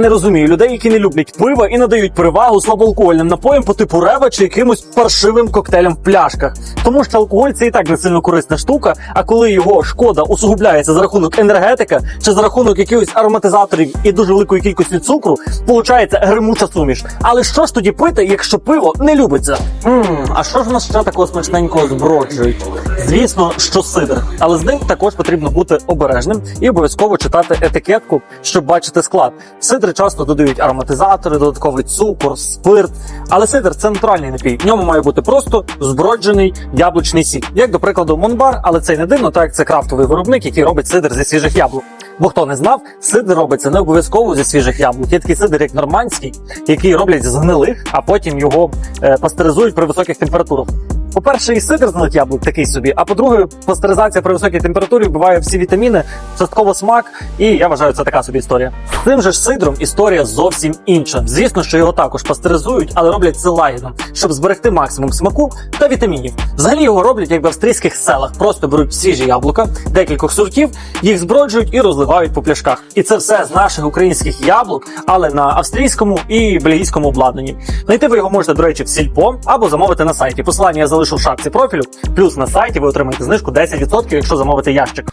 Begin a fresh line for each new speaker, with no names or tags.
Не розумію людей, які не люблять пива і надають перевагу слабоалкогольним напоям по типу рева чи якимось паршивим коктейлям в пляшках. Тому що алкоголь це і так не сильно корисна штука. А коли його шкода усугубляється за рахунок енергетика чи за рахунок якихось ароматизаторів і дуже великої кількості цукру, получається гримуча суміш. Але що ж тоді пити, якщо пиво не любиться? Ммм, а що ж у нас ще такого смачненького зброджують? Звісно, що сидр, але з ним також потрібно бути обережним і обов'язково читати етикетку, щоб бачити склад. Сидри часто додають ароматизатори, додатковий цукор, спирт. Але сидр це натуральний напій. В ньому має бути просто зброджений яблучний сік. Як до прикладу, Монбар, але це й не дивно, так як це крафтовий виробник, який робить сидр зі свіжих яблук. Бо хто не знав, сидр робиться не обов'язково зі свіжих яблук. Є такий сидр, як нормандський, який роблять з гнилих, а потім його е, пастеризують при високих температурах. По-перше, і сидр з яблук такий собі. А по-друге, пастеризація при високій температурі вбиває всі вітаміни, частково смак, і я вважаю, це така собі історія. Цим же ж сидром історія зовсім інша. Звісно, що його також пастеризують, але роблять це лагідно, щоб зберегти максимум смаку та вітамінів. Взагалі його роблять як в австрійських селах. Просто беруть свіжі яблука, декількох сортів, їх зброджують і розливають по пляшках. І це все з наших українських яблук, але на австрійському і бельгійському обладнанні. Знайти ви його можете, до речі, в сільпо або замовити на сайті. Посилання я залишу в шапці профілю. Плюс на сайті ви отримаєте знижку 10%, якщо замовите ящик.